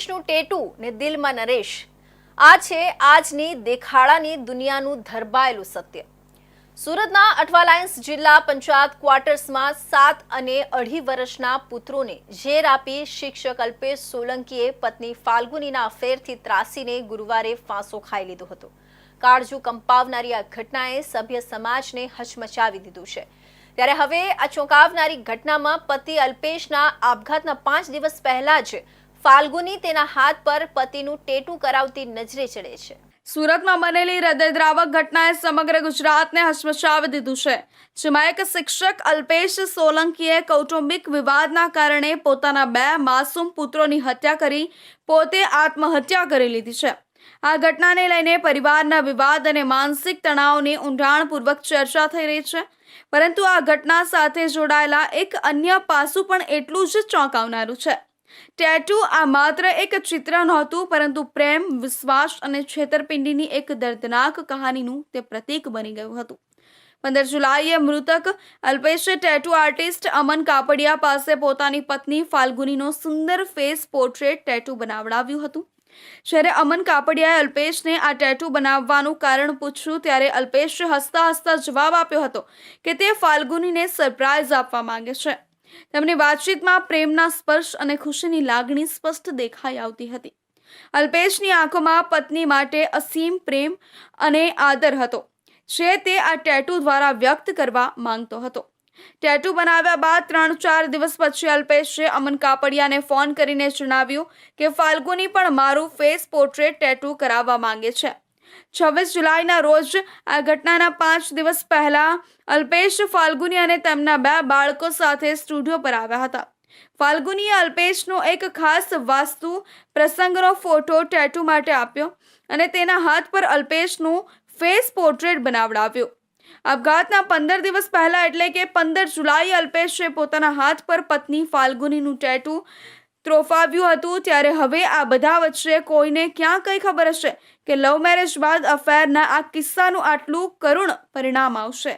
અલ્પેશનું tattoo ને દિલમાં નરેશ. આ છે આજની દેખાડાની દુનિયાનું ધરબાયેલું સત્ય. સુરતના અઠવાલાયન્સ જિલ્લા પંચાયત ક્વાર્ટર્સમાં સાત અને અઢી વર્ષના પુત્રોને ઝેર આપી શિક્ષક અલ્પેશ સોલંકીએ પત્ની ફાલ્ગુનીના અફેરથી ત્રાસીને ગુરુવારે ફાંસો ખાઈ લીધો હતો. કાળજુ કંપાવનારી આ ઘટનાએ સભ્ય સમાજને હચમચાવી દીધું છે. ત્યારે હવે આ ચોંકાવનારી ઘટનામાં પતિ અલ્પેશના આપઘાતના પાંચ દિવસ પહેલા જ ફાલ્ગુની તેના હાથ પર પતિનું ટેટુ કરાવતી નજરે ચડે છે. સુરતમાં બનેલી હૃદયદ્રાવક ઘટનાએ સમગ્ર ગુજરાતને હચમચાવી દીધું છે, જેમાં એક શિક્ષક અલ્પેશ સોલંકીએ કૌટુંબિક વિવાદના કારણે પોતાના બે માસૂમ પુત્રોની હત્યા કરી, પોતે આત્મહત્યા કરી લીધી છે. આ ઘટનાને લઈને પરિવારના વિવાદ અને માનસિક તણાવની ઊંડાણપૂર્વક ચર્ચા થઈ રહી છે, પરંતુ આ ઘટના સાથે જોડાયેલા એક અન્ય પાસું પણ એટલું જ ચોંકાવનારું છે. ટેટુ આ માત્ર એક ચિત્ર નહોતું, પરંતુ પ્રેમ, વિશ્વાસ અને છેતરપિંડીની એક દર્દનાક કહાનીનું તે પ્રતીક બની ગયું હતું. પંદર જુલાઈએ મૃતક અલ્પેશે ટેટુ આર્ટિસ્ટ અમન કાપડિયા પાસે પોતાની પત્ની ફાલ્ગુનીનો સુંદર ફેસ પોર્ટ્રેટ ટેટુ બનાવડાવ્યું હતું. જ્યારે અમન કાપડિયાએ અલ્પેશને આ ટેટુ બનાવવાનું કારણ પૂછ્યું, ત્યારે અલ્પેશે હસતા હસતા જવાબ આપ્યો હતો કે તે ફાલ્ગુનીને સરપ્રાઇઝ આપવા માંગે છે. તેમની વાતચીતમાં પ્રેમના સ્પર્શ અને ખુશીની લાગણી સ્પષ્ટ દેખાઈ આવતી હતી. અલ્પેશની આંખોમાં પત્ની માટે અસીમ પ્રેમ અને આદર હતો, જે તે આ ટેટુ દ્વારા વ્યક્ત કરવા માંગતો હતો. ટેટુ બનાવ્યા બાદ ત્રણ ચાર દિવસ પછી અલ્પેશે અમન કાપડિયાને ફોન કરીને જણાવ્યું કે, ફાલ્ગુની પણ મારું ફેસ પોર્ટ્રેટ ટેટુ કરાવવા માંગે છે. છવ્વીસ જુલાઈના રોજ આ ઘટનાના પાંચ દિવસ પહેલા અલ્પેશ ફાલ્ગુની અને તેમના બે બાળકો સાથે સ્ટુડિયો પર આવ્યા હતા. ફાલ્ગુનીએ અલ્પેશનો એક ખાસ વાસ્તુ પ્રસંગનો ફોટો ટેટુ માટે આપ્યો અને તેના હાથ પર અલ્પેશનું ફેસ પોર્ટ્રેટ બનાવડાવ્યો. આપઘાતના પંદર દિવસ પહેલા એટલે કે પંદર જુલાઈ અલ્પેશે પોતાના હાથ પર પત્ની ફાલ્ગુનીનું ટેટુ ત્રોફાવ્યું હતું ત્યારે હવે આ બધા વચ્ચે કોઈને ક્યાં કઈ ખબર હશે કે લવ મેરેજ બાદ અફેરના આ કિસ્સાનું આટલું કરુણ પરિણામ આવશે.